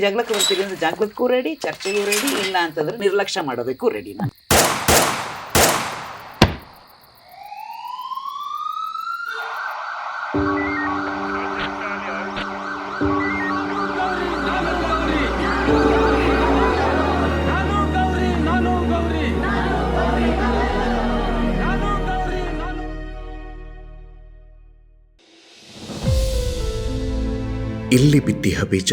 ಜಗಳಕ್ಕೆ ಬರ್ತೀವಿ ಅಂದ್ರೆ ಜಾಗಕ್ಕೂ ರೆಡಿ ಚರ್ಚೆಗೂ ರೆಡಿ ಇಲ್ಲ ಅಂತಂದ್ರೆ ನಿರ್ಲಕ್ಷ್ಯ ಮಾಡೋದಕ್ಕೂ ರೆಡಿ ನಾನು. ಇಲ್ಲಿ ಬಿದ್ದಿಹ ಬೀಜ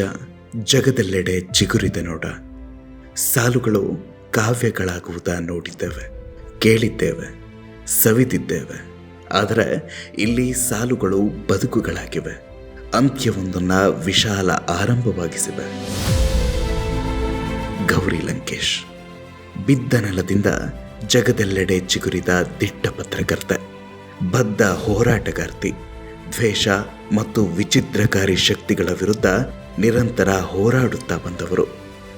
ಜಗದೆಲ್ಲೆಡೆ ಚಿಗುರಿದೆ ನೋಡ. ಸಾಲುಗಳು ಕಾವ್ಯಗಳಾಗುವುದ ನೋಡಿದ್ದೇವೆ, ಕೇಳಿದ್ದೇವೆ, ಸವಿದಿದ್ದೇವೆ. ಆದರೆ ಇಲ್ಲಿ ಸಾಲುಗಳು ಬದುಕುಗಳಾಗಿವೆ. ಅಂತ್ಯವೊಂದನ್ನ ವಿಶಾಲ ಆರಂಭವಾಗಿಸಿವೆ. ಗೌರಿ ಲಂಕೇಶ್. ಬಿದ್ದ ನೆಲದಿಂದ ಜಗದೆಲ್ಲೆಡೆ ಚಿಗುರಿದ ದಿಟ್ಟ ಪತ್ರಕರ್ತೆ ಬದ್ಧ ಹೋರಾಟಗಾರ್ತಿ, ದ್ವೇಷ ಮತ್ತು ವಿಚಿತ್ರಕಾರಿ ಶಕ್ತಿಗಳ ವಿರುದ್ಧ ನಿರಂತರ ಹೋರಾಡುತ್ತಾ ಬಂದವರು.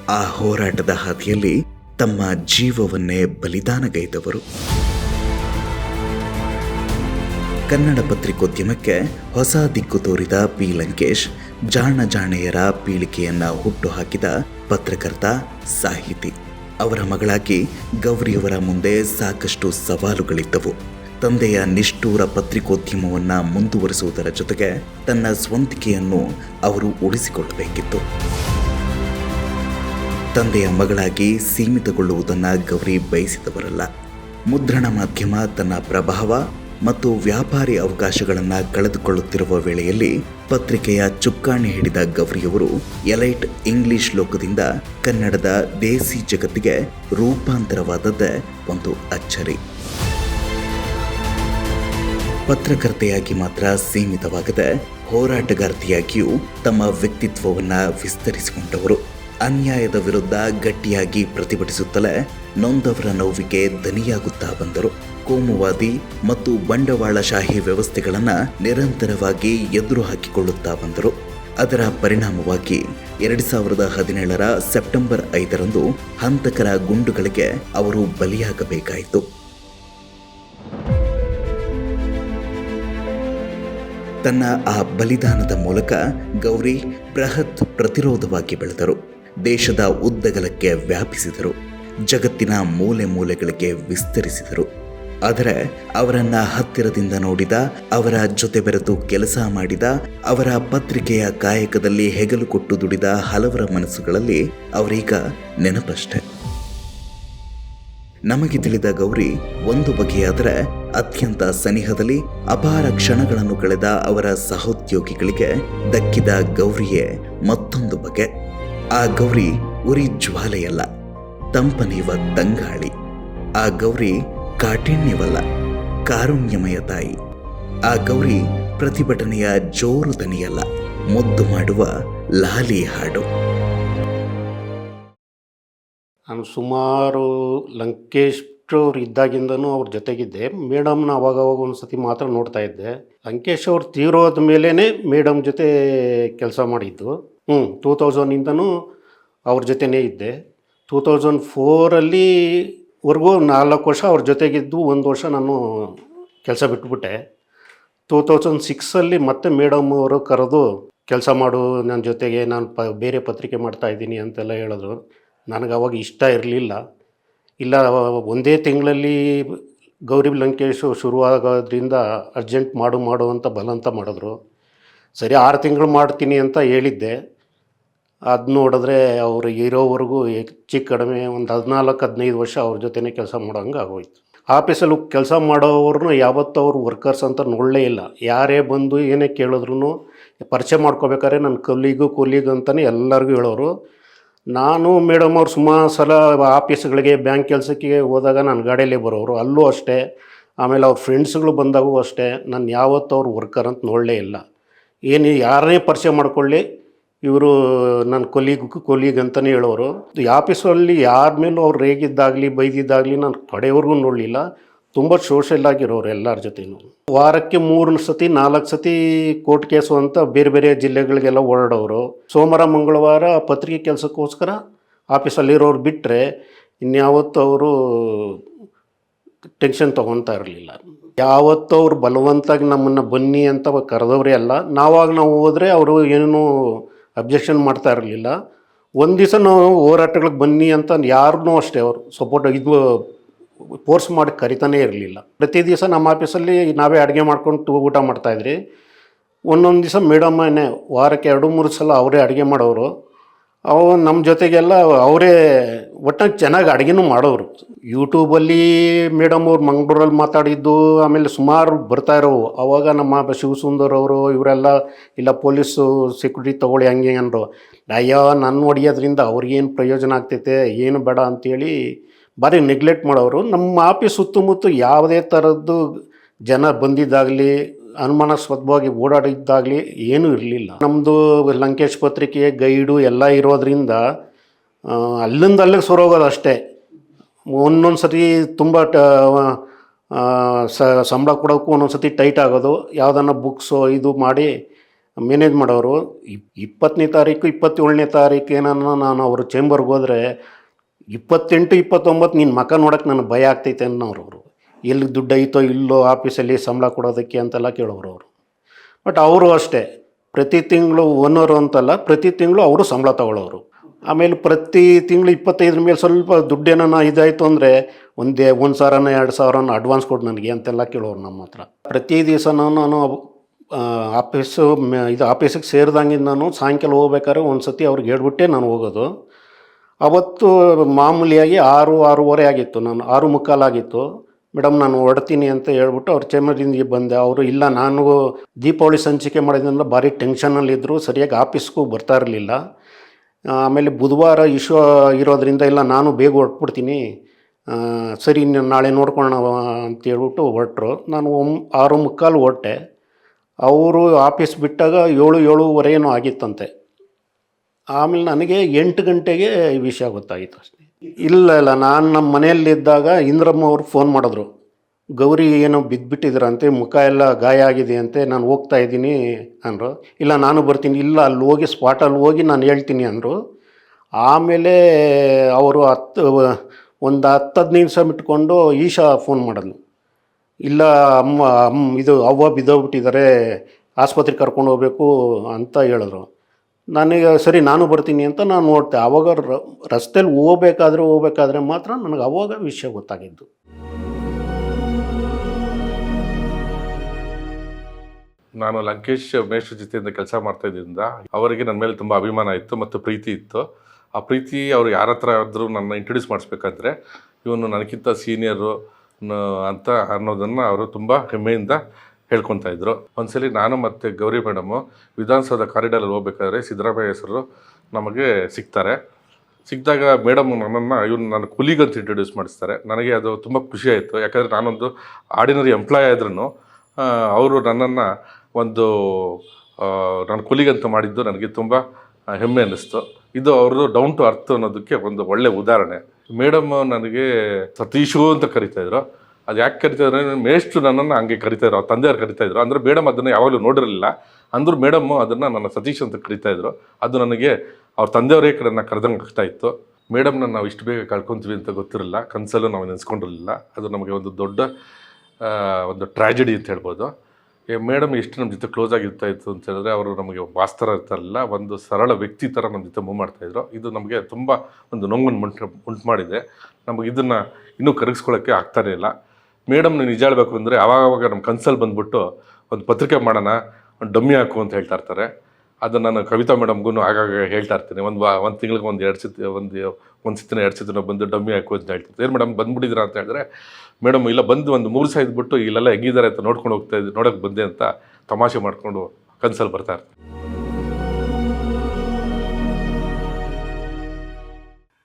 ಆ ಹೋರಾಟದ ಹಾದಿಯಲ್ಲಿ ತಮ್ಮ ಜೀವವನ್ನೇ ಬಲಿದಾನಗೈದವರು. ಕನ್ನಡ ಪತ್ರಿಕೋದ್ಯಮಕ್ಕೆ ಹೊಸ ದಿಕ್ಕು ತೋರಿದ ಪಿ. ಲಂಕೇಶ್, ಜಾಣ ಜಾಣೆಯರ ಪೀಳಿಗೆಯನ್ನ ಹುಟ್ಟುಹಾಕಿದ ಪತ್ರಕರ್ತ ಸಾಹಿತಿ. ಅವರ ಮಗಳಾಗಿ ಗೌರಿಯವರ ಮುಂದೆ ಸಾಕಷ್ಟು ಸವಾಲುಗಳಿದ್ದವು. ತಂದೆಯ ನಿಷ್ಠೂರ ಪತ್ರಿಕೋದ್ಯಮವನ್ನು ಮುಂದುವರಿಸುವುದರ ಜೊತೆಗೆ ತನ್ನ ಸ್ವಂತಿಕೆಯನ್ನು ಅವರು ಉಳಿಸಿಕೊಳ್ಳಬೇಕಿತ್ತು ತಂದೆಯ ಮಗಳಾಗಿ ಸೀಮಿತಗೊಳ್ಳುವುದನ್ನು ಗೌರಿ ಬಯಸಿದವರಲ್ಲ. ಮುದ್ರಣ ಮಾಧ್ಯಮ ತನ್ನ ಪ್ರಭಾವ ಮತ್ತು ವ್ಯಾಪಾರಿ ಅವಕಾಶಗಳನ್ನು ಕಳೆದುಕೊಳ್ಳುತ್ತಿರುವ ವೇಳೆಯಲ್ಲಿ ಪತ್ರಿಕೆಯ ಚುಕ್ಕಾಣಿ ಹಿಡಿದ ಗೌರಿಯವರು ಎಲೈಟ್ ಇಂಗ್ಲಿಷ್ ಲೋಕದಿಂದ ಕನ್ನಡದ ದೇಸಿ ಜಗತ್ತಿಗೆ ರೂಪಾಂತರವಾದದ್ದೇ ಒಂದು ಅಚ್ಚರಿ. ಪತ್ರಕರ್ತೆಯಾಗಿ ಮಾತ್ರ ಸೀಮಿತವಾಗದ ಹೋರಾಟಗಾರ್ತಿಯಾಗಿಯೂ ತಮ್ಮ ವ್ಯಕ್ತಿತ್ವವನ್ನು ವಿಸ್ತರಿಸಿಕೊಂಡವರು. ಅನ್ಯಾಯದ ವಿರುದ್ಧ ಗಟ್ಟಿಯಾಗಿ ಪ್ರತಿಭಟಿಸುತ್ತಲೇ ನೊಂದವರ ನೋವಿಗೆ ದನಿಯಾಗುತ್ತಾ ಬಂದರು. ಕೋಮುವಾದಿ ಮತ್ತು ಬಂಡವಾಳಶಾಹಿ ವ್ಯವಸ್ಥೆಗಳನ್ನು ನಿರಂತರವಾಗಿ ಎದುರು ಹಾಕಿಕೊಳ್ಳುತ್ತಾ ಬಂದರು. ಅದರ ಪರಿಣಾಮವಾಗಿ ಎರಡು ಸಾವಿರದ ಹದಿನೇಳರ ಸೆಪ್ಟೆಂಬರ್ ಐದರಂದು ಹಂತಕರ ಗುಂಡುಗಳಿಗೆ ಅವರು ಬಲಿಯಾಗಬೇಕಾಯಿತು. ತನ್ನ ಆ ಬಲಿದಾನದ ಮೂಲಕ ಗೌರಿ ಬೃಹತ್ ಪ್ರತಿರೋಧವಾಗಿ ಬೆಳೆದರು. ದೇಶದ ಉದ್ದಗಲಕ್ಕೆ ವ್ಯಾಪಿಸಿದರು. ಜಗತ್ತಿನ ಮೂಲೆ ಮೂಲೆಗಳಿಗೆ ವಿಸ್ತರಿಸಿದರು. ಆದರೆ ಅವರನ್ನ ಹತ್ತಿರದಿಂದ ನೋಡಿದ, ಅವರ ಜೊತೆ ಬೆರೆತು ಕೆಲಸ ಮಾಡಿದ, ಅವರ ಪತ್ರಿಕೆಯ ಕಾಯಕದಲ್ಲಿ ಹೆಗಲು ಕೊಟ್ಟು ದುಡಿದ ಹಲವರ ಮನಸ್ಸುಗಳಲ್ಲಿ ಅವರೀಗ ನೆನಪಷ್ಟೆ. ನಮಗೆ ತಿಳಿದ ಗೌರಿ ಒಂದು ಬಗೆಯಾದರೆ ಅತ್ಯಂತ ಸನಿಹದಲ್ಲಿ ಅಪಾರ ಕ್ಷಣಗಳನ್ನು ಕಳೆದ ಅವರ ಸಹೋದ್ಯೋಗಿಗಳಿಗೆ ದಕ್ಕಿದ ಗೌರಿಯೇ ಮತ್ತೊಂದು ಬಗೆ. ಆ ಗೌರಿ ಉರಿ ಜ್ವಾಲೆಯಲ್ಲ, ತಂಪನೆಯುವ ತಂಗಾಳಿ. ಆ ಗೌರಿ ಕಾಠಿಣ್ಯವಲ್ಲ, ಕಾರುಣ್ಯಮಯ ತಾಯಿ. ಆ ಗೌರಿ ಪ್ರತಿಭಟನೆಯ ಜೋರು ದನಿಯಲ್ಲ, ಮುದ್ದು ಮಾಡುವ ಲಾಲಿ ಹಾಡು. ನಾನು ಸುಮಾರು ಲಂಕೇಶ್ ಅವ್ರು ಇದ್ದಾಗಿಂದನೂ ಅವ್ರ ಜೊತೆಗಿದ್ದೆ. ಮೇಡಮ್ನ ಅವಾಗವಾಗ ಒಂದು ಸತಿ ಮಾತ್ರ ನೋಡ್ತಾ ಇದ್ದೆ. ಲಂಕೇಶ್ ಅವ್ರು ತೀರೋದ ಮೇಲೇ ಮೇಡಮ್ ಜೊತೆ ಕೆಲಸ ಮಾಡಿದ್ದು. ಹ್ಞೂ ಟೂ ತೌಸಂಡಿಂದನೂ ಅವ್ರ ಜೊತೆನೇ ಇದ್ದೆ. ಟೂ ತೌಸಂಡ್ ಫೋರಲ್ಲಿ ವರೆಗೂ ನಾಲ್ಕು ವರ್ಷ ಅವ್ರ ಜೊತೆಗಿದ್ದು, ಒಂದು ವರ್ಷ ನಾನು ಕೆಲಸ ಬಿಟ್ಬಿಟ್ಟೆ. ಟೂ ತೌಸಂಡ್ ಸಿಕ್ಸಲ್ಲಿ ಮತ್ತೆ ಮೇಡಮ್ ಅವರು ಕರೆದು ಕೆಲಸ ಮಾಡು ನನ್ನ ಜೊತೆಗೆ ನಾನು ಪ, ಬೇರೆ ಪತ್ರಿಕೆ ಮಾಡ್ತಾ ಇದ್ದೀನಿ ಅಂತೆಲ್ಲ ಹೇಳಿದ್ರು. ನನಗೆ ಅವಾಗ ಇಷ್ಟ ಇರಲಿಲ್ಲ. ಇಲ್ಲ, ಒಂದೇ ತಿಂಗಳಲ್ಲಿ ಗೌರಿ ಲಂಕೇಶು ಶುರುವಾಗೋದ್ರಿಂದ ಅರ್ಜೆಂಟ್ ಮಾಡು ಮಾಡು ಅಂತ ಬಲವಂತ ಮಾಡಿದ್ರು. ಸರಿ, ಆರು ತಿಂಗಳು ಮಾಡ್ತೀನಿ ಅಂತ ಹೇಳಿದ್ದೆ. ಅದು ನೋಡಿದ್ರೆ ಅವರು ಇರೋವರೆಗೂ ಹೆಚ್ಚು ಕಡಿಮೆ ಒಂದು ಹದಿನಾಲ್ಕು, ಹದಿನೈದು ವರ್ಷ ಅವ್ರ ಜೊತೆನೇ ಕೆಲಸ ಮಾಡೋಂಗೆ ಆಗೋಯ್ತು. ಆಫೀಸಲ್ಲಿ ಕೆಲಸ ಮಾಡೋವ್ರನ್ನ ಯಾವತ್ತೂ ಅವ್ರು ವರ್ಕರ್ಸ್ ಅಂತ ನೋಡಲೇ ಇಲ್ಲ. ಯಾರೇ ಬಂದು ಏನೇ ಕೇಳಿದ್ರು ಪರಿಚಯ ಮಾಡ್ಕೋಬೇಕಾದ್ರೆ ನನ್ನ ಕಲ್ಲಿಗೂ ಕೊಲ್ಲಿಗೂ ಅಂತಲೇ ಎಲ್ಲರಿಗೂ ಹೇಳೋರು. ನಾನು ಮೇಡಮ್ ಅವ್ರು ಸುಮಾರು ಸಲ ಆಫೀಸ್ಗಳಿಗೆ, ಬ್ಯಾಂಕ್ ಕೆಲಸಕ್ಕೆ ಹೋದಾಗ ನಾನು ಗಾಡಿಯಲ್ಲೇ ಬರೋರು ಅಲ್ಲೂ ಅಷ್ಟೇ, ಆಮೇಲೆ ಅವ್ರ ಫ್ರೆಂಡ್ಸ್ಗಳು ಬಂದಾಗೂ ಅಷ್ಟೇ, ನಾನು ಯಾವತ್ತೂ ಅವ್ರು ವರ್ಕರ್ ಅಂತ ನೋಡಲೇ ಇಲ್ಲ. ಏನು ಯಾರನ್ನೇ ಪರಿಚಯ ಮಾಡಿಕೊಳ್ಳಿ, ಇವರು ನನ್ನ ಕೊಲೀಗ್ ಕೊಲೀಗ್ ಅಂತಲೇ ಹೇಳೋರು. ಈ ಆಫೀಸಲ್ಲಿ ಯಾರ ಮೇಲೂ ಅವ್ರು ರೇಗಿದ್ದಾಗಲಿ, ಬೈದಿದ್ದಾಗಲಿ ನಾನು ಕಡೆಯವ್ರಿಗೂ ನೋಡಲಿಲ್ಲ. ತುಂಬ ಸೋಷಲ್ ಆಗಿರೋರು ಎಲ್ಲರ ಜೊತೆನೂ. ವಾರಕ್ಕೆ ಮೂರು ಸತಿ, ನಾಲ್ಕು ಸತಿ ಕೋರ್ಟ್ ಕೇಸು ಅಂತ ಬೇರೆ ಬೇರೆ ಜಿಲ್ಲೆಗಳಿಗೆಲ್ಲ ಓಡಾಡೋರು ಸೋಮವಾರ, ಮಂಗಳವಾರ ಪತ್ರಿಕೆ ಕೆಲಸಕ್ಕೋಸ್ಕರ ಆಫೀಸಲ್ಲಿರೋರು ಬಿಟ್ಟರೆ ಇನ್ಯಾವತ್ತೂ ಅವರು ಟೆನ್ಷನ್ ತೊಗೊತಾ ಇರಲಿಲ್ಲ. ಯಾವತ್ತೂ ಅವ್ರು ಬಲವಂತಾಗಿ ನಮ್ಮನ್ನು ಬನ್ನಿ ಅಂತ ಕರೆದವರೇ ಅಲ್ಲ. ನಾವಾಗ ನಾವು ಹೋದರೆ ಅವರು ಏನೂ ಅಬ್ಜೆಕ್ಷನ್ ಮಾಡ್ತಾ ಇರಲಿಲ್ಲ. ಒಂದು ದಿವಸ ನಾವು ಹೋರಾಟಗಳಿಗೆ ಬನ್ನಿ ಅಂತ ಯಾರನ್ನೂ ಅಷ್ಟೇ ಅವರು. ಸಪೋರ್ಟ್ ಇದು ಫೋರ್ಸ್ ಮಾಡಿ ಕರಿತಾನೇ ಇರಲಿಲ್ಲ. ಪ್ರತಿ ದಿವಸ ನಮ್ಮ ಆಫೀಸಲ್ಲಿ ನಾವೇ ಅಡುಗೆ ಮಾಡ್ಕೊಂಡು ಊಟ ಮಾಡ್ತಾಯಿದ್ರಿ ಒಂದೊಂದು ದಿವಸ ಮೇಡಮ್ಮನೇ ವಾರಕ್ಕೆ ಎರಡು, ಮೂರು ಸಲ ಅವರೇ ಅಡುಗೆ ಮಾಡೋರು. ಅವು ನಮ್ಮ ಜೊತೆಗೆಲ್ಲ ಅವರೇ ಒಟ್ಟಾಗಿ ಚೆನ್ನಾಗಿ ಅಡುಗೆನೂ ಮಾಡೋರು. ಯೂಟ್ಯೂಬಲ್ಲಿ ಮೇಡಮ್ ಅವ್ರು ಮಂಗ್ಳೂರಲ್ಲಿ ಮಾತಾಡಿದ್ದು, ಆಮೇಲೆ ಸುಮಾರು ಬರ್ತಾ ಇರೋವು. ಅವಾಗ ನಮ್ಮ ಶಿವಸುಂದರ್ ಅವರು, ಇವರೆಲ್ಲ, ಇಲ್ಲ ಪೊಲೀಸು ಸೆಕ್ಯೂರಿಟಿ ತೊಗೊಳ್ಳಿ, ಹಂಗೆ ಅಂದರು. ಅಯ್ಯೋ ನನ್ನ ಹೊಡಿಯೋದ್ರಿಂದ ಅವ್ರಿಗೇನು ಪ್ರಯೋಜನ ಆಗ್ತೈತೆ? ಏನು ಬೇಡ ಅಂತೇಳಿ ಭಾರಿ ನೆಗ್ಲೆಕ್ಟ್ ಮಾಡೋರು. ನಮ್ಮ ಆಫೀಸ್ ಸುತ್ತಮುತ್ತ ಯಾವುದೇ ಥರದ್ದು ಜನ ಬಂದಿದ್ದಾಗಲಿ ಅನುಮಾನಾಸ್ಪದವಾಗಿ ಓಡಾಡಿದ್ದಾಗಲಿ ಏನೂ ಇರಲಿಲ್ಲ. ನಮ್ಮದು ಲಂಕೇಶ್ ಪತ್ರಿಕೆ, ಗೈಡು ಎಲ್ಲ ಇರೋದರಿಂದ ಅಲ್ಲಿಂದ ಅಲ್ಲಿಗೆ ಸೊರೋಗೋದು ಅಷ್ಟೇ. ಒಂದೊಂದು ಸತಿ ತುಂಬ ಟ ಸಂಬಳ ಕೊಡೋಕ್ಕೂ ಒಂದೊಂದು ಸತಿ ಟೈಟ್ ಆಗೋದು. ಯಾವುದನ್ನ ಬುಕ್ಸು ಇದು ಮಾಡಿ ಮ್ಯಾನೇಜ್ ಮಾಡೋರು. ಇಪ್, ಇಪ್ಪತ್ತನೇ ತಾರೀಕು, ಇಪ್ಪತ್ತೇಳನೇ ತಾರೀಕು ಏನನ್ನ ನಾನು ಅವ್ರ ಚೇಂಬರ್ಗೆ ಹೋದರೆ ಇಪ್ಪತ್ತೆಂಟು, ಇಪ್ಪತ್ತೊಂಬತ್ತು ನಿನ್ನ ಮಕ ನೋಡಕ್ಕೆ ನನಗೆ ಭಯ ಆಗ್ತೈತೆ ಅನ್ನೋರು ಅವರು. ಎಲ್ಲಿ ದುಡ್ಡು ಐತೋ ಇಲ್ಲೋ ಆಫೀಸಲ್ಲಿ ಸಂಬಳ ಕೊಡೋದಕ್ಕೆ ಅಂತೆಲ್ಲ ಕೇಳೋರು ಅವರು. ಬಟ್ ಅವರು ಅಷ್ಟೇ. ಪ್ರತಿ ತಿಂಗಳು ಓನರು ಅಂತಲ್ಲ, ಪ್ರತಿ ತಿಂಗಳು ಅವರು ಸಂಬಳ ತಗೊಳ್ಳೋರು ಆಮೇಲೆ ಪ್ರತಿ ತಿಂಗಳು ಇಪ್ಪತ್ತೈದರ ಮೇಲೆ ಸ್ವಲ್ಪ ದುಡ್ಡೇನ ಇದಾಯಿತು ಅಂದರೆ ಒಂದೇ, ಒಂದು ಸಾವಿರನ ಎರಡು ಸಾವಿರನ ಅಡ್ವಾನ್ಸ್ ಕೊಡು ನನಗೆ ಅಂತೆಲ್ಲ ಕೇಳೋರು ನಮ್ಮ ಹತ್ರ. ಪ್ರತಿ ದಿವಸ ನಾನು ಆಫೀಸು ಇದು ಆಫೀಸಿಗೆ ಸೇರಿದಂಗಿಂದ ನಾನು ಸಾಯಂಕಾಲ ಹೋಗ್ಬೇಕಾದ್ರೆ ಒಂದು ಸತಿ ಅವ್ರಿಗೆ ಹೇಳ್ಬಿಟ್ಟೆ ನಾನು ಹೋಗೋದು. ಅವತ್ತು ಮಾಮೂಲಿಯಾಗಿ ಆರು, ಆರೂವರೆ ಆಗಿತ್ತು. ನಾನು ಆರು ಮುಕ್ಕಾಲಾಗಿತ್ತು. ಮೇಡಮ್, ನಾನು ಹೊಡ್ತೀನಿ ಅಂತ ಹೇಳ್ಬಿಟ್ಟು ಅವ್ರ ಚೇಂಬರಿಂದ ಬಂದೆ. ಅವರು, ಇಲ್ಲ, ನಾನು ದೀಪಾವಳಿ ಸಂಚಿಕೆ ಮಾಡಿದ್ರಿಂದ ಭಾರಿ ಟೆನ್ಷನಲ್ಲಿದ್ದರು ಸರಿಯಾಗಿ ಆಫೀಸ್ಗೂ ಬರ್ತಾ ಇರಲಿಲ್ಲ. ಆಮೇಲೆ ಬುಧವಾರ ಇಶ್ಯೂ ಇರೋದ್ರಿಂದ ಇಲ್ಲ, ನಾನು ಬೇಗ ಹೊರಟ್ಬಿಡ್ತೀನಿ. ಸರಿ ನಾಳೆ ನೋಡ್ಕೊಳ್ಳೋಣ ಅಂತ ಹೇಳ್ಬಿಟ್ಟು ಹೊರಟ್ರು. ನಾನು ಒಮ್, ಆರು ಮುಕ್ಕಾಲು ಹೊರಟೆ ಅವರು ಆಫೀಸ್ ಬಿಟ್ಟಾಗ ಏಳು ಏಳುವರೆ ಏನೋ ಆಗಿತ್ತಂತೆ. ಆಮೇಲೆ ನನಗೆ ಎಂಟು ಗಂಟೆಗೆ ಈ ವಿಷಯ ಗೊತ್ತಾಯಿತು ಅಷ್ಟೇ. ಇಲ್ಲ ಇಲ್ಲ, ನಾನು ನಮ್ಮ ಮನೆಯಲ್ಲಿದ್ದಾಗ ಇಂದ್ರಮ್ಮ ಅವರು ಫೋನ್ ಮಾಡಿದ್ರು. ಗೌರಿ, ಏನೋ ಬಿದ್ದುಬಿಟ್ಟಿದ್ರಂತೆ ಮುಖ ಎಲ್ಲ ಗಾಯ ಆಗಿದೆ ಅಂತೆ, ನಾನು ಹೋಗ್ತಾ ಇದ್ದೀನಿ ಅಂದರು. ಇಲ್ಲ, ನಾನು ಬರ್ತೀನಿ, ಇಲ್ಲ, ಅಲ್ಲಿ ಹೋಗಿ ಸ್ಪಾಟಲ್ಲಿ ಹೋಗಿ ನಾನು ಹೇಳ್ತೀನಿ ಅಂದರು. ಆಮೇಲೆ ಅವರು ಹತ್ತು, ಒಂದು ಹತ್ತು ಹದಿನೈದು ನಿಮಿಷ ಬಿಟ್ಕೊಂಡು ಈಶಾ ಫೋನ್ ಮಾಡಿದ್ಲು. ಇಲ್ಲ, ಅಮ್ಮ ಅಮ್ಮ, ಇದು ಅವ್ವ ಬಿದ್ದೋಗ್ಬಿಟ್ಟಿದ್ದಾರೆ, ಆಸ್ಪತ್ರೆಗೆ ಕರ್ಕೊಂಡು ಹೋಗಬೇಕು ಅಂತ ಹೇಳಿದ್ರು. ನನಗೆ ಸರಿ ನಾನು ಬರ್ತೀನಿ ಅಂತ ನಾನು ನೋಡ್ತೆ. ಆವಾಗ ರಸ್ತೆಯಲ್ಲಿ ಹೋಗ್ಬೇಕಾದ್ರೆ ಹೋಗ್ಬೇಕಾದ್ರೆ ಮಾತ್ರ ನನಗೆ ಅವಾಗ ವಿಷಯ ಗೊತ್ತಾಗಿದ್ದು. ನಾನು ಲಂಕೇಶ್ ಮೇಷ್ಟ್ರ ಜೊತೆಯಿಂದ ಕೆಲಸ ಮಾಡ್ತಾ ಅವರಿಗೆ ನನ್ನ ಮೇಲೆ ತುಂಬ ಅಭಿಮಾನ ಇತ್ತು ಮತ್ತು ಪ್ರೀತಿ ಇತ್ತು. ಆ ಪ್ರೀತಿ ಅವರು ಯಾರ ಹತ್ರ ಆದರೂ ನನ್ನ ಇಂಟ್ರೊಡ್ಯೂಸ್ ಮಾಡಿಸ್ಬೇಕಾದ್ರೆ ಇವನು ನನಗಿಂತ ಸೀನಿಯರು ಅಂತ ಅನ್ನೋದನ್ನು ಅವರು ತುಂಬ ಹೆಮ್ಮೆಯಿಂದ ಹೇಳ್ಕೊತಾ ಇದ್ರು. ಒಂದ್ಸಲಿ ನಾನು ಮತ್ತು ಗೌರಿ ಮೇಡಮು ವಿಧಾನಸೌಧ ಕಾರಿಡಾರಲ್ಲಿ ಹೋಗ್ಬೇಕಾದ್ರೆ ಸಿದ್ದರಾಮಯ್ಯ ಹೆಸರು ನಮಗೆ ಸಿಗ್ತಾರೆ. ಸಿಕ್ಕಿದಾಗ ಮೇಡಮ್ ನನ್ನನ್ನು, ಇವನು ನನ್ನ ಕುಲಿಗಂತ ಇಂಟ್ರೊಡ್ಯೂಸ್ ಮಾಡಿಸ್ತಾರೆ. ನನಗೆ ಅದು ತುಂಬ ಖುಷಿ ಆಯಿತು. ಯಾಕಂದರೆ ನಾನೊಂದು ಆರ್ಡಿನರಿ ಎಂಪ್ಲಾಯ್ ಆದ್ರೂ ಅವರು ನನ್ನನ್ನು ಒಂದು ನನ್ನ ಕುಲಿಗಂತ ಮಾಡಿದ್ದು ನನಗೆ ತುಂಬ ಹೆಮ್ಮೆ ಅನ್ನಿಸ್ತು. ಇದು ಅವ್ರದ್ದು ಡೌನ್ ಟು ಅರ್ತ್ ಅನ್ನೋದಕ್ಕೆ ಒಂದು ಒಳ್ಳೆಯ ಉದಾಹರಣೆ. ಮೇಡಮ್ ನನಗೆ ಸತೀಶು ಅಂತ ಕರಿತಾ ಇದ್ರು. ಅದು ಯಾಕೆ ಕರಿತಾ ಇದ್ರೆ ಮೇಷ್ಟ್ರು ನನ್ನನ್ನು ಹಂಗೆ ಕರಿತಾ ಇದ್ರು. ತಂದೆಯವ್ರು ಕರಿತಾ ಇದ್ರು. ಅಂದರೆ ಮೇಡಮ್ ಅದನ್ನು ಯಾವಾಗಲೂ ನೋಡಿರಲಿಲ್ಲ. ಅಂದರೂ ಮೇಡಮ್ಮು ಅದನ್ನು ನನ್ನ ಸತೀಶ್ ಅಂತ ಕರಿತಾ ಇದ್ರು. ಅದು ನನಗೆ ಅವ್ರ ತಂದೆಯವರೇ ನನ್ನ ಕರೆದಂಗೆ ಆಗ್ತಾ ಇತ್ತು. ಮೇಡಮ್ನ ನಾವು ಇಷ್ಟು ಬೇಗ ಕಳ್ಕೊತೀವಿ ಅಂತ ಗೊತ್ತಿರಲಿಲ್ಲ. ಕನಸಲ್ಲೂ ನಾವು ನೆನೆಸ್ಕೊಂಡಿರಲಿಲ್ಲ. ಅದು ನಮಗೆ ಒಂದು ದೊಡ್ಡ ಒಂದು ಟ್ರ್ಯಾಜಡಿ ಅಂತ ಹೇಳ್ಬೋದು. ಏ, ಮೇಡಮ್ ಎಷ್ಟು ನಮ್ಮ ಜೊತೆ ಕ್ಲೋಸ್ ಆಗಿರ್ತಾ ಇತ್ತು ಅಂತ ಹೇಳಿದ್ರೆ ಅವರು ನಮಗೆ ವಾಸ್ತರ ಇರ್ತಾರಲ್ಲ ಒಂದು ಸರಳ ವ್ಯಕ್ತಿ ಥರ ನಮ್ಮ ಜೊತೆ ಮೂವ್ ಮಾಡ್ತಾಯಿದ್ರು ಇದು ನಮಗೆ ತುಂಬ ಒಂದು ನೋವನ್ನು ಉಂಟು ಉಂಟು ಮಾಡಿದೆ. ನಮಗೆ ಇದನ್ನು ಇನ್ನೂ ಕರಗಿಸ್ಕೊಳ್ಳೋಕ್ಕೆ ಆಗ್ತಾನೇ ಇಲ್ಲ. ಮೇಡಮ್ನ ನಿಜ ಹೇಳಬೇಕು ಅಂದರೆ ಆವಾಗವಾಗ ನಮ್ಮ ಕನ್ಸಲ್ ಬಂದ್ಬಿಟ್ಟು ಒಂದು ಪತ್ರಿಕೆ ಮಾಡೋಣ, ಒಂದು ಡಮ್ಮಿ ಹಾಕು ಅಂತ ಹೇಳ್ತಾ ಇರ್ತಾರೆ. ಅದನ್ನು ನಾನು ಕವಿತಾ ಮೇಡಮ್ಗೂ ಆಗಾಗ ಹೇಳ್ತಾ ಇರ್ತೀನಿ. ಒಂದು ವಾ, ಒಂದು ತಿಂಗಳಿಗೆ ಒಂದು ಎರಡು ಸತಿ ಒಂದು ಒಂದು ಸತಿನ ಎರಡು ಸತಿನ ಬಂದು ಡಮ್ಮಿ ಹಾಕು ಅಂತ ಹೇಳ್ತಿರ್ತಾರೆ ಏನು ಮೇಡಮ್ ಬಂದುಬಿಟ್ಟಿದ್ರ ಅಂತ ಹೇಳಿದ್ರೆ, ಮೇಡಮ್, ಇಲ್ಲ, ಬಂದು ಒಂದು ಮೂರು ಸಹ ಇದ್ಬಿಟ್ಟು ಇಲ್ಲೆಲ್ಲ ಹೆಂಗಿದ್ದಾರೆ ಅಂತ ನೋಡ್ಕೊಂಡು ಹೋಗ್ತಾ ಇದ್ದು, ನೋಡೋಕೆ ಬಂದೆ ಅಂತ ತಮಾಷೆ ಮಾಡಿಕೊಂಡು ಕನ್ಸಲ್ಲಿ ಬರ್ತಾ ಇರ್ತಾರೆ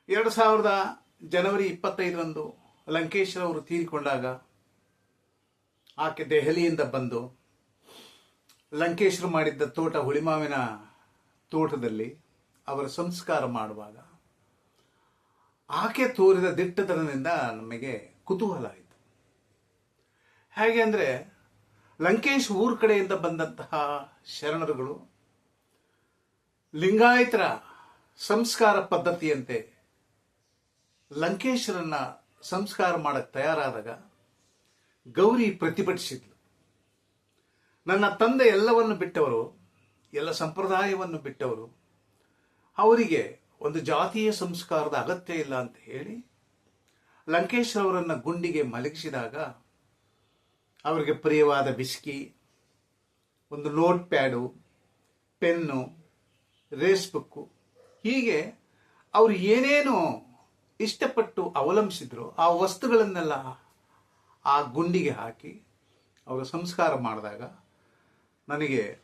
ಎರಡು ಸಾವಿರದ ಜನವರಿ ಇಪ್ಪತ್ತೈದರಂದು ಲಂಕೇಶ್ ಅವರು ತೀರಿಕೊಂಡಾಗ ಆಕೆ ದೆಹಲಿಯಿಂದ ಬಂದು ಲಂಕೇಶ್ರು ಮಾಡಿದ್ದ ತೋಟ ಹುಳಿಮಾವಿನ ತೋಟದಲ್ಲಿ ಅವರ ಸಂಸ್ಕಾರ ಮಾಡುವಾಗ ಆಕೆ ತೋರಿದ ದಿಟ್ಟತನದಿಂದ ನಮಗೆ ಕುತೂಹಲ ಆಯಿತು ಹೇಗೆ ಅಂದರೆ ಲಂಕೇಶ್ ಊರ್ ಕಡೆಯಿಂದ ಬಂದಂತಹ ಶರಣರುಗಳು ಲಿಂಗಾಯತರ ಸಂಸ್ಕಾರ ಪದ್ಧತಿಯಂತೆ ಲಂಕೇಶ್ವರನ್ನ ಸಂಸ್ಕಾರ ಮಾಡಕ್ಕೆ ತಯಾರಾದಾಗ ಗೌರಿ ಪ್ರತಿಭಟಿಸಿದ್ಲು. ನನ್ನ ತಂದೆ ಎಲ್ಲವನ್ನು ಬಿಟ್ಟವರು, ಎಲ್ಲ ಸಂಪ್ರದಾಯವನ್ನು ಬಿಟ್ಟವರು, ಅವರಿಗೆ ಒಂದು ಜಾತಿಯ ಸಂಸ್ಕಾರದ ಅಗತ್ಯ ಇಲ್ಲ ಅಂತ ಹೇಳಿ ಲಂಕೇಶ್ ಅವರನ್ನ ಗುಂಡಿಗೆ ಮಲಗಿಸಿದಾಗ ಅವರಿಗೆ ಪ್ರಿಯವಾದ ಬಿಸ್ಕಿ, ಒಂದು ನೋಟ್ ಪ್ಯಾಡು, ಪೆನ್ನು, ರೇಸ್ ಬುಕ್ಕು. ಹೀಗೆ ಅವರು ಏನೇನು ಇಷ್ಟಪಟ್ಟು ಅವಲಂಬಿಸಿದ್ರು, ಆ ವಸ್ತುಗಳನ್ನೆಲ್ಲ ಆ ಗುಂಡಿಗೆ ಹಾಕಿ ಅವರ ಸಂಸ್ಕಾರ ಮಾಡಿದಾಗ ನನಗೆ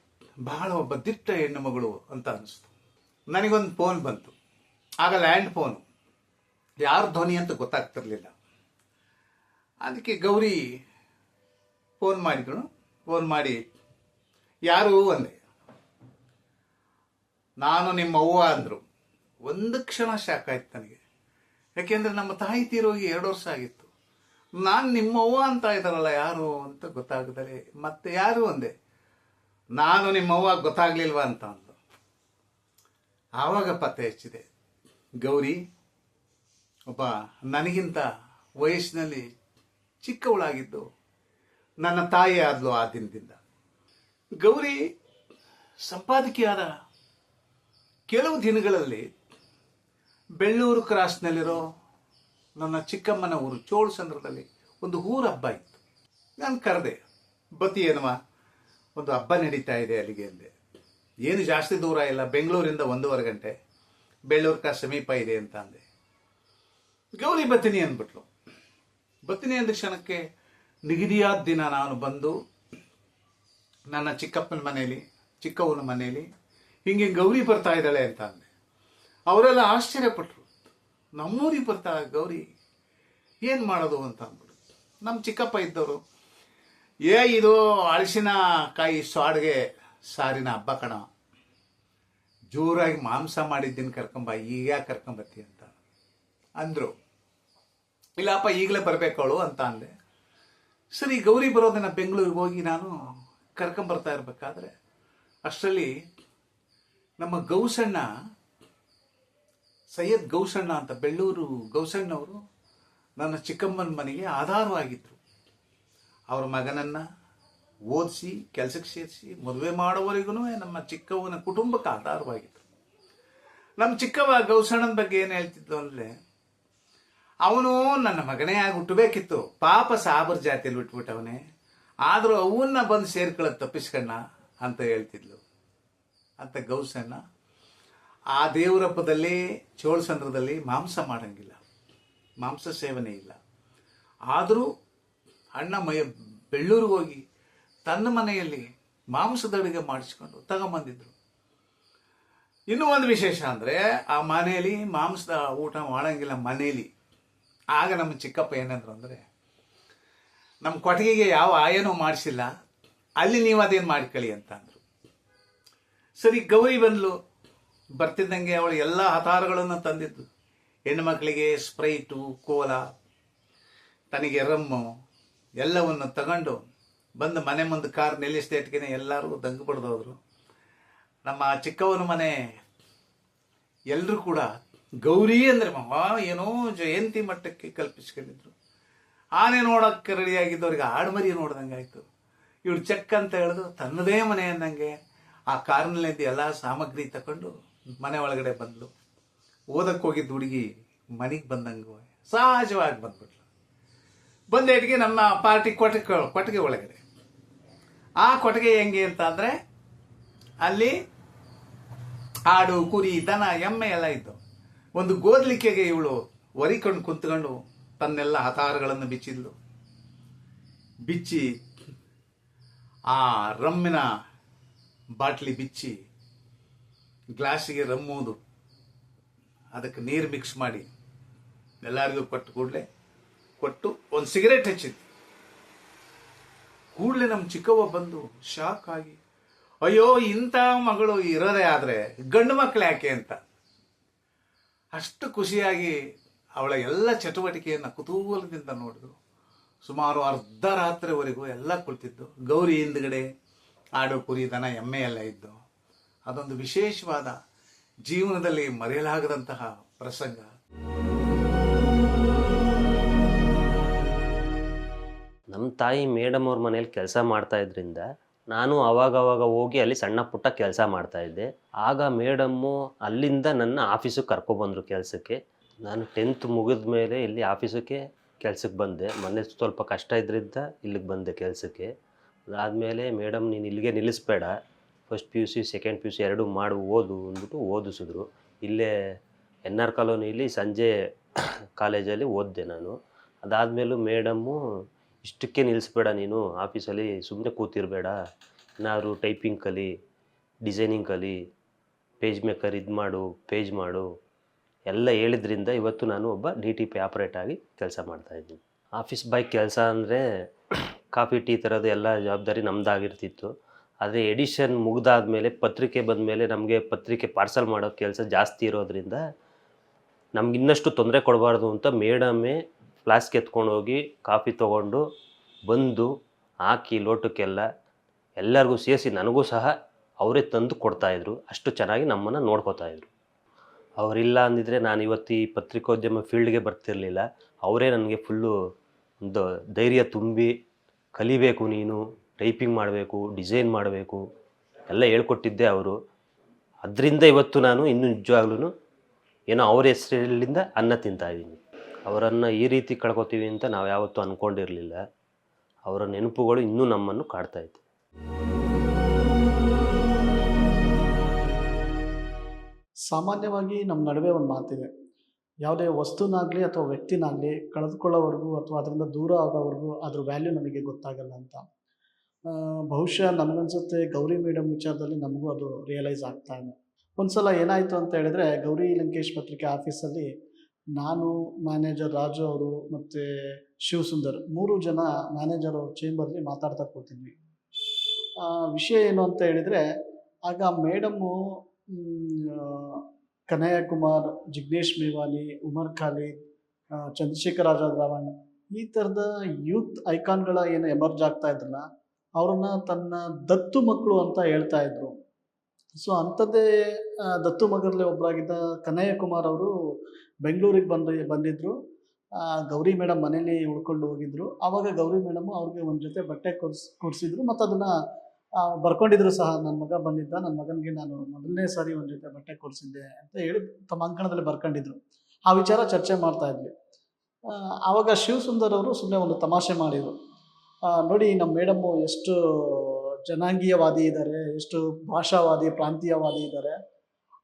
ಬಹಳ ಒಬ್ಬ ದಿಟ್ಟ ಹೆಣ್ಣು ಮಗಳು ಅಂತ ಅನಿಸ್ತು. ನನಗೊಂದು ಫೋನ್ ಬಂತು. ಆಗ ಲ್ಯಾಂಡ್ ಫೋನು ಯಾರ ಧ್ವನಿ ಅಂತ ಗೊತ್ತಾಗ್ತಿರ್ಲಿಲ್ಲ. ಅದಕ್ಕೆ ಗೌರಿ ಫೋನ್ ಮಾಡಿದಳು. ಫೋನ್ ಮಾಡಿ, ಯಾರು? ಅಂದೆ. ನಾನು ನಿಮ್ಮ ಅವ್ವ, ಅಂದರು. ಒಂದು ಕ್ಷಣ ಶಾಕ್ ಆಯ್ತು ನನಗೆ. ಯಾಕೆಂದ್ರೆ ನಮ್ಮ ತಾಯಿ ತೀರೋಗಿ ಎರಡು ವರ್ಷ ಆಗಿತ್ತು. ನಾನು ನಿಮ್ಮವ್ವ ಅಂತ ಇದ್ದಾರಲ್ಲ ಯಾರು ಅಂತ ಗೊತ್ತಾಗದರೆ ಮತ್ತೆ ಯಾರು ಅಂದೆ? ನಾನು ನಿಮ್ಮವ್ವ ಗೊತ್ತಾಗ್ಲಿಲ್ವಾ ಅಂತ ಅಂದು. ಆವಾಗ ಪತ್ತೆ ಹಚ್ಚಿದೆ. ಗೌರಿ, ಒಬ್ಬ ನನಗಿಂತ ವಯಸ್ಸಿನಲ್ಲಿ ಚಿಕ್ಕವಳಾಗಿದ್ದು ನನ್ನ ತಾಯಿ ಆದ್ಲು ಆ ದಿನದಿಂದ. ಗೌರಿ, ಸಂಪಾದಕಿಯಾದ ಕೆಲವು ದಿನಗಳಲ್ಲಿ ಬೆಳ್ಳೂರು ಕ್ರಾಸ್ನಲ್ಲಿರೋ ನನ್ನ ಚಿಕ್ಕಮ್ಮನ ಊರು ಚೋಳಸಂದ್ರದಲ್ಲಿ ಒಂದು ಊರ ಹಬ್ಬ ಇತ್ತು. ನಾನು ಕರೆದೆ ಬತ್ತಿ ಏನವ ಒಂದು ಹಬ್ಬ ನಡೀತಾ ಇದೆ ಅಲ್ಲಿಗೆ ಅಂದೆ. ಏನು ಜಾಸ್ತಿ ದೂರ ಇಲ್ಲ, ಬೆಂಗಳೂರಿಂದ ಒಂದೂವರೆ ಗಂಟೆ ಬೆಳ್ಳೂರ್ಕ ಸಮೀಪ ಇದೆ ಅಂತ ಅಂದೆ. ಗೌರಿ ಬತ್ತೀನಿ ಅಂದ್ಬಿಟ್ಲು. ಬತ್ತೀನಿ ಅಂದ ಕ್ಷಣಕ್ಕೆ ನಿಗದಿಯಾದ ದಿನ ನಾನು ಬಂದು ನನ್ನ ಚಿಕ್ಕಪ್ಪನ ಮನೆಯಲ್ಲಿ ಚಿಕ್ಕವನ ಮನೆಯಲ್ಲಿ ಹಿಂಗೆ ಗೌರಿ ಬರ್ತಾ ಇದ್ದಾಳೆ ಅಂತ ಅಂದೆ. ಅವರೆಲ್ಲ ಆಶ್ಚರ್ಯಪಟ್ರು. ನಮ್ಮೂರಿಗೆ ಬರ್ತಾ ಗೌರಿ, ಏನು ಮಾಡೋದು ಅಂತ ಅಂದ್ಬಿಟ್ಟು ನಮ್ಮ ಚಿಕ್ಕಪ್ಪ ಇದ್ದವರು, ಏ ಇದು ಅಳಸಿನ ಕಾಯಿ ಸಾಡ್ಗೆ ಸಾರಿನ ಹಬ್ಬ ಕಣ. ಜೋರಾಗಿ ಮಾಂಸ ಮಾಡಿದ್ದೀನಿ ಕರ್ಕೊಂಬ ಈಗ ಕರ್ಕೊಂಬತ್ತಿ ಅಂತ. ಅಂದರು. ಇಲ್ಲಪ್ಪ, ಈಗಲೇ ಬರಬೇಕವಳು ಅಂತ ಅಂದೆ. ಸರಿ, ಗೌರಿ ಬರೋದನ್ನ ಬೆಂಗಳೂರಿಗೆ ಹೋಗಿ ನಾನು ಕರ್ಕೊಂಬರ್ತಾ ಇರಬೇಕಾದ್ರೆ, ಅಷ್ಟರಲ್ಲಿ ನಮ್ಮ ಗೌಸಣ್ಣ ಸೈಯದ್ ಗೌಸಣ್ಣ ಅಂತ, ಬೆಳ್ಳೂರು ಗೌಸಣ್ಣವರು ನನ್ನ ಚಿಕ್ಕಮ್ಮನ ಮನೆಗೆ ಆಧಾರವಾಗಿದ್ದರು ಅವರ ಮಗನನ್ನ ಓದಿಸಿ, ಕೆಲಸಕ್ಕೆ ಸೇರಿಸಿ, ಮದುವೆ ಮಾಡೋವರೆಗೂ ನಮ್ಮ ಚಿಕ್ಕವನ ಕುಟುಂಬಕ್ಕೆ ಆಧಾರವಾಗಿತ್ತು ನಮ್ಮ ಚಿಕ್ಕವ ಗೌಸಣ್ಣನ ಬಗ್ಗೆ ಏನು ಹೇಳ್ತಿದ್ದು ಅಂದರೆ, ಅವನು ನನ್ನ ಮಗನೇ ಆಗಿ ಹುಟ್ಟಬೇಕಿತ್ತು. ಪಾಪ ಸಾಬರ್ ಜಾತಿಯಲ್ಲಿ ಬಿಟ್ಬಿಟ್ಟವನೇ ಆದರೂ ಅವನ್ನ ಬಂದು ಸೇರ್ಕೊಳ್ಳೋದು ತಪ್ಪಿಸ್ಕಣ್ಣ ಅಂತ ಹೇಳ್ತಿದ್ಲು. ಅಂತ ಗೌಸಣ್ಣ ಆ ದೇವರಪ್ಪದಲ್ಲಿ ಚೋಳಸಂದ್ರದಲ್ಲಿ ಮಾಂಸ ಮಾಡಂಗಿಲ್ಲ. ಮಾಂಸ ಸೇವನೆ ಇಲ್ಲ. ಆದರೂ ಅಣ್ಣ ಮೈ ಬೆಳ್ಳೂರಿಗೆ ಹೋಗಿ ತನ್ನ ಮನೆಯಲ್ಲಿ ಮಾಂಸದ ಅಡುಗೆ ಮಾಡಿಸ್ಕೊಂಡು ತಗೊಂಬಂದಿದ್ರು. ಇನ್ನೂ ಒಂದು ವಿಶೇಷ ಅಂದರೆ, ಆ ಮನೆಯಲ್ಲಿ ಮಾಂಸದ ಊಟ ಮಾಡಂಗಿಲ್ಲ ಮನೆಯಲ್ಲಿ. ಆಗ ನಮ್ಮ ಚಿಕ್ಕಪ್ಪ ಏನಂದ್ರು ಅಂದರೆ ನಮ್ಮ ಕೊಟ್ಟಿಗೆಗೆ ಯಾವ ಆಯನೂ ಮಾಡಿಸಿಲ್ಲ. ಅಲ್ಲಿ ನೀವು ಅದೇನು ಮಾಡ್ಕೊಳ್ಳಿ ಅಂತ ಅಂದರು ಸರಿ, ಗೌರಿ ಬಂದ್ಲು. ಬರ್ತಿದ್ದಂಗೆ ಅವಳು ಎಲ್ಲ ಹತಾರಗಳನ್ನು ತಂದಿದ್ದು. ಹೆಣ್ಣು ಮಕ್ಕಳಿಗೆ ಸ್ಪ್ರೈಟು, ಕೋಲ, ತನಗೆ ರಮ್ಮು, ಎಲ್ಲವನ್ನು ತಗೊಂಡು ಬಂದು ಮನೆ ಮುಂದೆ ಕಾರ್ ನಿಲ್ಲಿಸ್ದೇಟ್ಗೆ ಎಲ್ಲರೂ ದಂಗು ಬಡ್ದೋದ್ರು ನಮ್ಮ ಚಿಕ್ಕವನ ಮನೆ ಎಲ್ಲರೂ ಕೂಡ ಗೌರಿ ಅಂದರೆ ಮಾವ ಏನೋ ಜಯಂತಿ ಮಟ್ಟಕ್ಕೆ ಕಲ್ಪಿಸ್ಕೊಂಡಿದ್ರು. ಆನೆ ನೋಡೋಕ್ಕೆ ರೆಡಿಯಾಗಿದ್ದವ್ರಿಗೆ ಆಡ್ಮರಿ ನೋಡ್ದಂಗೆ ಆಯಿತು. ಇವ್ರು ಚೆಕ್ ಅಂತ ಹೇಳಿದ್ರು ತನ್ನದೇ ಮನೆ ಅಂದಂಗೆ ಆ ಕಾರ್ನಲ್ಲಿದ್ದು ಎಲ್ಲ ಸಾಮಗ್ರಿ ತಗೊಂಡು ಮನೆ ಒಳಗಡೆ ಬಂದ್ಲು. ಓದಕ್ಕೆ ಹೋಗಿದ್ದು ಹುಡುಗಿ ಮನೆಗೆ ಬಂದಂಗೆ ಸಹಜವಾಗಿ ಬಂದ್ಬಿಟ್ಲು. ಬಂದೇಟಿಗೆ ನಮ್ಮ ಪಾರ್ಟಿ ಕೊಟ್ಟಿಗೆ ಕೊಟ್ಟಿಗೆ ಒಳಗಡೆ. ಆ ಕೊಟ್ಟಿಗೆ ಹೆಂಗೆ ಅಂತ ಅಂದರೆ ಅಲ್ಲಿ ಆಡು ಕುರಿ, ದನ, ಎಮ್ಮೆ ಎಲ್ಲ ಇದ್ದವು. ಒಂದು ಗೋದ್ಲಿಕ್ಕೆಗೆ ಇವಳು ಒರಿಕೊಂಡು ಕುಂತ್ಕೊಂಡು ತನ್ನೆಲ್ಲ ಹತಾರಗಳನ್ನು ಬಿಚ್ಚಿದ್ಲು. ಬಿಚ್ಚಿ ಆ ರಮ್ಮಿನ ಬಾಟ್ಲಿ ಬಿಚ್ಚಿ ಗ್ಲಾಸಿಗೆ ರಮ್ಮುವುದು ಅದಕ್ಕೆ ನೀರು ಮಿಕ್ಸ್ ಮಾಡಿ ಎಲ್ಲರಿಗೂ ಕೊಟ್ಟು ಕೂಡಲೇ ಕೊಟ್ಟು ಒಂದು ಸಿಗರೇಟ್ ಹಚ್ಚಿತ್ತು ಕೂಡಲೇ ನಮ್ಮ ಚಿಕ್ಕವ್ವ ಬಂದು ಶಾಕ್ ಆಗಿ, ಅಯ್ಯೋ, ಇಂಥ ಮಗಳು ಇರೋದೇ ಆದರೆ ಗಂಡು ಮಕ್ಕಳು ಯಾಕೆ ಅಂತ. ಅಷ್ಟು ಖುಷಿಯಾಗಿ ಅವಳ ಎಲ್ಲ ಚಟುವಟಿಕೆಯನ್ನು ಕುತೂಹಲದಿಂದ ನೋಡಿದ್ರು. ಸುಮಾರು ಅರ್ಧ ರಾತ್ರಿವರೆಗೂ ಎಲ್ಲ ಕುಳಿತಿದ್ದು. ಗೌರಿ ಹಿಂದ್ಗಡೆ ಆಡು ಕುರಿ ದನ ಎಮ್ಮೆ ಎಲ್ಲ ಇದ್ದು. ಅದೊಂದು ವಿಶೇಷವಾದ ಜೀವನದಲ್ಲಿ ಮರೆಯಲಾಗದಂತಹ ಪ್ರಸಂಗ. ನಮ್ಮ ತಾಯಿ ಮೇಡಮ್ ಅವ್ರ ಮನೇಲಿ ಕೆಲಸ ಮಾಡ್ತಾ ಇದ್ರಿಂದ ನಾನು ಅವಾಗವಾಗ ಹೋಗಿ ಅಲ್ಲಿ ಸಣ್ಣ ಪುಟ್ಟ ಕೆಲಸ ಮಾಡ್ತಾಯಿದ್ದೆ ಆಗ ಮೇಡಮ್ಮು ಅಲ್ಲಿಂದ ನನ್ನ ಆಫೀಸಿಗೆ ಕರ್ಕೊಬಂದರು ಕೆಲಸಕ್ಕೆ. ನಾನು ಟೆಂತ್ ಮುಗಿದ ಮೇಲೆ ಇಲ್ಲಿ ಆಫೀಸಕ್ಕೆ ಕೆಲಸಕ್ಕೆ ಬಂದೆ. ಮನೆ ಸ್ವಲ್ಪ ಕಷ್ಟ ಇದ್ರಿಂದ ಇಲ್ಲಿಗೆ ಬಂದೆ ಕೆಲಸಕ್ಕೆ. ಅದಾದಮೇಲೆ ಮೇಡಮ್ ನೀನು ಇಲ್ಲಿಗೆ ನಿಲ್ಲಿಸ್ಬೇಡ. First P U C, second P U C ಎರಡು ಮಾಡು, ಓದು ಅಂದ್ಬಿಟ್ಟು ಓದಿಸಿದ್ರು. ಇಲ್ಲೇ ಎನ್ ಆರ್ ಕಾಲೋನಿಯಲ್ಲಿ ಸಂಜೆ ಕಾಲೇಜಲ್ಲಿ ಓದಿದೆ ನಾನು. ಅದಾದಮೇಲೂ ಮೇಡಮ್ಮು, ಇಷ್ಟಕ್ಕೆ ನಿಲ್ಲಿಸ್ಬೇಡ ನೀನು, ಆಫೀಸಲ್ಲಿ ಸುಮ್ಮನೆ ಕೂತಿರಬೇಡ. ಏನಾದರೂ ಟೈಪಿಂಗ್ ಕಲಿ, ಡಿಸೈನಿಂಗ್ ಕಲಿ, ಪೇಜ್ ಮೇಕರ್ ಇದು ಮಾಡು, ಪೇಜ್ ಮಾಡು. ಎಲ್ಲ ಹೇಳಿದ್ರಿಂದ ಇವತ್ತು ನಾನು ಒಬ್ಬ ಡಿ ಟಿ ಪಿ ಆಪ್ರೇಟ್ ಆಗಿ ಕೆಲಸ ಮಾಡ್ತಾಯಿದ್ದೀನಿ ಆಫೀಸ್ ಬಾಯ್ ಕೆಲಸ ಅಂದರೆ ಕಾಫಿ, ಟೀ ಥರದ್ದು ಎಲ್ಲ ಜವಾಬ್ದಾರಿ ನಮ್ಮದಾಗಿರ್ತಿತ್ತು ಆದರೆ ಎಡಿಷನ್ ಮುಗ್ದಾದ್ಮೇಲೆ ಪತ್ರಿಕೆ ಬಂದ ಮೇಲೆ ನಮಗೆ ಪತ್ರಿಕೆ ಪಾರ್ಸಲ್ ಮಾಡೋ ಕೆಲಸ ಜಾಸ್ತಿ ಇರೋದ್ರಿಂದ ನಮ್ಗೆ ಇನ್ನಷ್ಟು ತೊಂದರೆ ಕೊಡಬಾರ್ದು ಅಂತ ಮೇಡಮೇ ಫ್ಲಾಸ್ಕ್ ಎತ್ಕೊಂಡು ಹೋಗಿ ಕಾಫಿ ತೊಗೊಂಡು ಬಂದು ಹಾಕಿ ಲೋಟಕ್ಕೆಲ್ಲ ಎಲ್ಲರಿಗೂ ಸೇರಿಸಿ ನನಗೂ ಸಹ ಅವರೇ ತಂದು ಕೊಡ್ತಾಯಿದ್ರು ಅಷ್ಟು ಚೆನ್ನಾಗಿ ನಮ್ಮನ್ನು ನೋಡ್ಕೋತಾಯಿದ್ರು ಅವರಿಲ್ಲ ಅಂದಿದ್ರೆ ನಾನು ಇವತ್ತು ಈ ಪತ್ರಿಕೋದ್ಯಮ ಫೀಲ್ಡ್ಗೆ ಬರ್ತಿರಲಿಲ್ಲ. ಅವರೇ ನನಗೆ ಫುಲ್ಲು ಒಂದು ಧೈರ್ಯ ತುಂಬಿ ಕಲಿಬೇಕು ನೀನು. ಟೈಪಿಂಗ್ ಮಾಡಬೇಕು, ಡಿಸೈನ್ ಮಾಡಬೇಕು, ಎಲ್ಲ ಹೇಳ್ಕೊಟ್ಟಿದ್ದೆ ಅವರು. ಅದರಿಂದ ಇವತ್ತು ನಾನು ಇನ್ನೂ ನಿಜವಾಗ್ಲೂ ಏನೋ ಅವ್ರ ಹೆಸರಿನಿಂದ ಅನ್ನ ತಿಂತಾಯಿದ್ದೀನಿ ಅವರನ್ನು ಈ ರೀತಿ ಕಳ್ಕೊತೀವಿ ಅಂತ ನಾವು ಯಾವತ್ತೂ ಅಂದ್ಕೊಂಡಿರಲಿಲ್ಲ ಅವರ ನೆನಪುಗಳು ಇನ್ನೂ ನಮ್ಮನ್ನು ಕಾಡ್ತಾ ಇತ್ತು. ಸಾಮಾನ್ಯವಾಗಿ ನಮ್ಮ ನಡುವೆ ಒಂದು ಮಾತಿದೆ. ಯಾವುದೇ ವಸ್ತುನಾಗಲಿ ಅಥವಾ ವ್ಯಕ್ತಿನಾಗಲಿ ಕಳೆದುಕೊಳ್ಳೋವರೆಗೂ ಅಥವಾ ಅದರಿಂದ ದೂರ ಆಗೋವರೆಗೂ ಅದ್ರ ವ್ಯಾಲ್ಯೂ ನಮಗೆ ಗೊತ್ತಾಗಲ್ಲ ಅಂತ. ಬಹುಶಃ ನಮಗನ್ಸುತ್ತೆ ಗೌರಿ ಮೇಡಮ್ ವಿಚಾರದಲ್ಲಿ ನಮಗೂ ಅದು ರಿಯಲೈಸ್ ಆಗ್ತಾ ಇದೆ. ಒಂದು ಸಲ ಏನಾಯಿತು ಅಂತ ಹೇಳಿದ್ರೆ ಗೌರಿ ಲಂಕೇಶ್ ಪತ್ರಿಕೆ ಆಫೀಸಲ್ಲಿ ನಾನು ಮ್ಯಾನೇಜರ್ ರಾಜು ಅವರು ಮತ್ತು ಶಿವಸುಂದರ್ ಮೂರು ಜನ ಮ್ಯಾನೇಜರ್ ಅವ್ರ ಚೇಂಬರ್ಲಿ ಮಾತಾಡ್ತಾ ಕೂತಿದ್ವಿ. ವಿಷಯ ಏನು ಅಂತ ಹೇಳಿದರೆ ಆಗ ಮೇಡಮ್ಮು ಕನಯ್ಯ ಕುಮಾರ್ ಜಿಗ್ನೇಶ್ ಮೇವಾಲಿ ಉಮರ್ ಖಾಲಿದ್ ಆ, ಚಂದ್ರಶೇಖರ್ ರಾಜ ರಾವಣ್ ಈ ಥರದ ಯೂತ್ ಐಕಾನ್ಗಳ ಏನು ಎಮರ್ಜ್ ಆಗ್ತಾ ಇದ್ರಲ್ಲ ಅವ್ರನ್ನ ತನ್ನ ದತ್ತು ಮಕ್ಕಳು ಅಂತ ಹೇಳ್ತಾ ಇದ್ರು. ಸೊ ಅಂಥದ್ದೇ ದತ್ತು ಮಗರಲ್ಲಿ ಒಬ್ಬರಾಗಿದ್ದ ಕನ್ನಯ್ಯ ಕುಮಾರ್ ಅವರು ಬೆಂಗಳೂರಿಗೆ ಬಂದು ಬಂದಿದ್ದರು ಗೌರಿ ಮೇಡಮ್ ಮನೇಲಿ ಉಳ್ಕೊಂಡು ಹೋಗಿದ್ರು. ಆವಾಗ ಗೌರಿ ಮೇಡಮು ಅವ್ರಿಗೆ ಒಂದು ಜೊತೆ ಬಟ್ಟೆ ಕೊಡ್ಸ್, ಕೊಡಿಸಿದ್ರು. ಮತ್ತು ಅದನ್ನು ಬರ್ಕೊಂಡಿದ್ರು ಸಹ ನನ್ನ ಮಗ ಬಂದಿದ್ದ. ನನ್ನ ಮಗನಿಗೆ ನಾನು ಮೊದಲನೇ ಸಾರಿ ಒಂದು ಜೊತೆ ಬಟ್ಟೆ ಕೊಡಿಸಿದ್ದೆ ಅಂತ ಹೇಳಿ ತಮ್ಮ ಅಂಕಣದಲ್ಲಿ ಬರ್ಕೊಂಡಿದ್ರು. ಆ ವಿಚಾರ ಚರ್ಚೆ ಮಾಡ್ತಾ ಇದ್ವಿ. ಆವಾಗ ಶಿವಸುಂದರ್ ಅವರು ಸುಮ್ಮನೆ ಒಂದು ತಮಾಷೆ ಮಾಡಿದರು. ನೋಡಿ, ನಮ್ಮ ಮೇಡಮ್ಮು ಎಷ್ಟು ಜನಾಂಗೀಯವಾದಿ ಇದ್ದಾರೆ ಎಷ್ಟು ಭಾಷಾವಾದಿ, ಪ್ರಾಂತೀಯವಾದಿ ಇದ್ದಾರೆ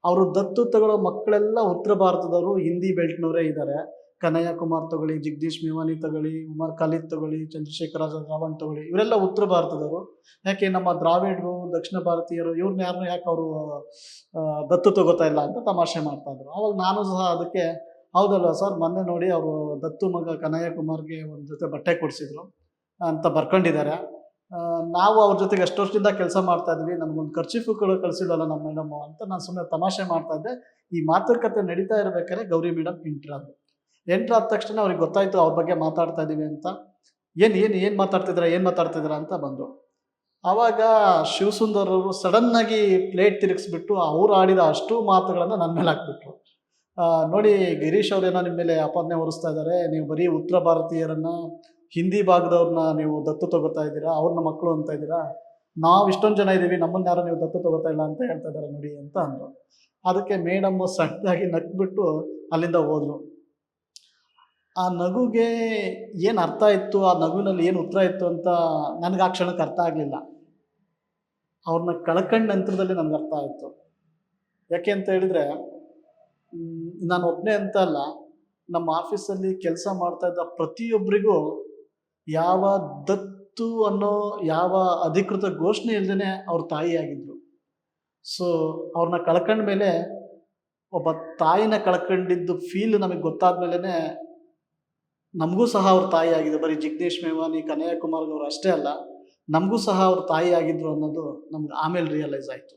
ಅವರು ದತ್ತು ತಗೊಳ್ಳೋ ಮಕ್ಕಳೆಲ್ಲ ಉತ್ತರ ಭಾರತದವರು, ಹಿಂದಿ ಬೆಲ್ಟ್ನವರೇ ಇದ್ದಾರೆ ಕನಯ್ಯ ಕುಮಾರ್ ತಗೊಳ್ಳಿ, ಜಗದೀಶ್ ಮೇವಾನಿ ತಗೊಳ್ಳಿ, ಉಮರ್ ಖಾಲಿದ್ ತಗೊಳ್ಳಿ, ಚಂದ್ರಶೇಖರ ರಾವಣ್ ತಗೊಳ್ಳಿ, ಇವರೆಲ್ಲ ಉತ್ತರ ಭಾರತದವರು. ಯಾಕೆ, ನಮ್ಮ ದ್ರಾವಿಡರು, ದಕ್ಷಿಣ ಭಾರತೀಯರು ಇವ್ರನ್ನ ಯಾರನ್ನೂ ಯಾಕೆ ಅವರು ದತ್ತು ತಗೋತಾ ಇಲ್ಲ ಅಂತ ತಮಾಷೆ ಮಾಡ್ತಾ ಇದ್ರು. ಅವಾಗ ನಾನು ಸಹ ಅದಕ್ಕೆ, ಹೌದಲ್ವ ಸರ್, ಮೊನ್ನೆ ನೋಡಿ ಅವರು ದತ್ತು ಮಗ ಕನಯ್ಯ ಕುಮಾರ್ಗೆ ಒಂದು ಜೊತೆ ಬಟ್ಟೆ ಕೊಡಿಸಿದ್ರು. ಅಂತ ಬರ್ಕೊಂಡಿದ್ದಾರೆ. ನಾವು ಅವ್ರ ಜೊತೆಗೆ ಎಷ್ಟು ವರ್ಷದಿಂದ ಕೆಲಸ ಮಾಡ್ತಾ ಇದ್ವಿ, ನಮ್ಗೊಂದು ಖರ್ಚಿಫುಗಳು ಕಳಿಸಿಲ್ಲಲ್ಲ ನಮ್ಮ ಮೇಡಮು ಅಂತ ನಾನು ಸುಮ್ಮನೆ ತಮಾಷೆ ಮಾಡ್ತಾ ಇದ್ದೆ. ಈ ಮಾತುಕತೆ ನಡೀತಾ ಇರ್ಬೇಕಾದ್ರೆ ಗೌರಿ ಮೇಡಮ್ ಎಂಟ್ರಾದ್ರು ಎಂಟ್ರಾದ ತಕ್ಷಣ ಅವ್ರಿಗೆ ಗೊತ್ತಾಯ್ತು ಅವ್ರ ಬಗ್ಗೆ ಮಾತಾಡ್ತಾ ಇದ್ದೀವಿ ಅಂತ. ಏನು ಏನು ಏನು ಮಾತಾಡ್ತಿದ್ರ ಏನು ಮಾತಾಡ್ತಿದ್ರ ಅಂತ ಬಂದರು ಆವಾಗ ಶಿವಸುಂದರ್ ಅವರು ಸಡನ್ನಾಗಿ ಪ್ಲೇಟ್ ತಿರುಗಿಸ್ಬಿಟ್ಟು ಅವ್ರು ಆಡಿದ ಅಷ್ಟು ಮಾತುಗಳನ್ನು ನನ್ನ ಮೇಲೆ ಹಾಕ್ಬಿಟ್ರು. ನೋಡಿ ಗಿರೀಶ್ ಅವರೇನೋ ನಿಮ್ಮ ಮೇಲೆ ಅಪಾದನೆ ಹೊರಿಸ್ತಾ ಇದ್ದಾರೆ ನೀವು ಬರೀ ಉತ್ತರ ಭಾರತೀಯರನ್ನ ಹಿಂದಿ ಭಾಗದವ್ರನ್ನ ನೀವು ದತ್ತು ತಗೋತಾ ಇದ್ದೀರಾ ಅವ್ರನ್ನ ಮಕ್ಕಳು ಅಂತ ಇದ್ದೀರಾ? ನಾವು ಇಷ್ಟೊಂದು ಜನ ಇದ್ದೀವಿ ನಮ್ಮನ್ನ ಯಾರು ನೀವು ದತ್ತು ತಗೋತಾ ಇಲ್ಲ ಅಂತ ಹೇಳ್ತಾ ಇದ್ದಾರೆ ನೋಡಿ ಅಂತ ಅಂದರು. ಅದಕ್ಕೆ ಮೇಡಮ್ ಸಣ್ಣದಾಗಿ ನಕ್ಬಿಟ್ಟು ಅಲ್ಲಿಂದ ಹೋದ್ರು. ಆ ನಗುಗೆ ಏನು ಅರ್ಥ ಇತ್ತು, ಆ ನಗುವಿನಲ್ಲಿ ಏನು ಉತ್ತರ ಇತ್ತು ಅಂತ ನನಗೆ ಆ ಕ್ಷಣಕ್ಕೆ ಅರ್ಥ ಆಗಲಿಲ್ಲ. ಅವ್ರನ್ನ ಕಳ್ಕಂಡ ನಂತರದಲ್ಲಿ ನನಗೆ ಅರ್ಥ ಆಯಿತು. ಯಾಕೆ ಅಂತ ಹೇಳಿದರೆ ನಾನು ಒಬ್ಬನೇ ಅಂತ ಅಲ್ಲ, ನಮ್ಮ ಆಫೀಸಲ್ಲಿ ಕೆಲಸ ಮಾಡ್ತಾ ಇದ್ದ ಪ್ರತಿಯೊಬ್ಬರಿಗೂ ಯಾವ ದತ್ತು ಅನ್ನೋ ಯಾವ ಅಧಿಕೃತ ಘೋಷಣೆ ಇಲ್ಲದೇ ಅವ್ರ ತಾಯಿಯಾಗಿದ್ದರು ಸೊ ಅವ್ರನ್ನ ಕಳ್ಕೊಂಡ ಮೇಲೆ ಒಬ್ಬ ತಾಯಿನ ಕಳ್ಕೊಂಡಿದ್ದು ಫೀಲ್ ನಮಗೆ ಗೊತ್ತಾದ ಮೇಲೇ ನಮಗೂ ಸಹ ಅವ್ರ ತಾಯಿ ಆಗಿದೆ ಬರೀ ಜಿಗ್ನೇಶ್ ಮೇವಾನಿ ಕನ್ಯಾಕುಮಾರ್ ಅವರು ಅಷ್ಟೇ ಅಲ್ಲ, ನಮಗೂ ಸಹ ಅವ್ರ ತಾಯಿ ಆಗಿದ್ರು ಅನ್ನೋದು ನಮ್ಗೆ ಆಮೇಲೆ ರಿಯಲೈಸ್ ಆಯಿತು.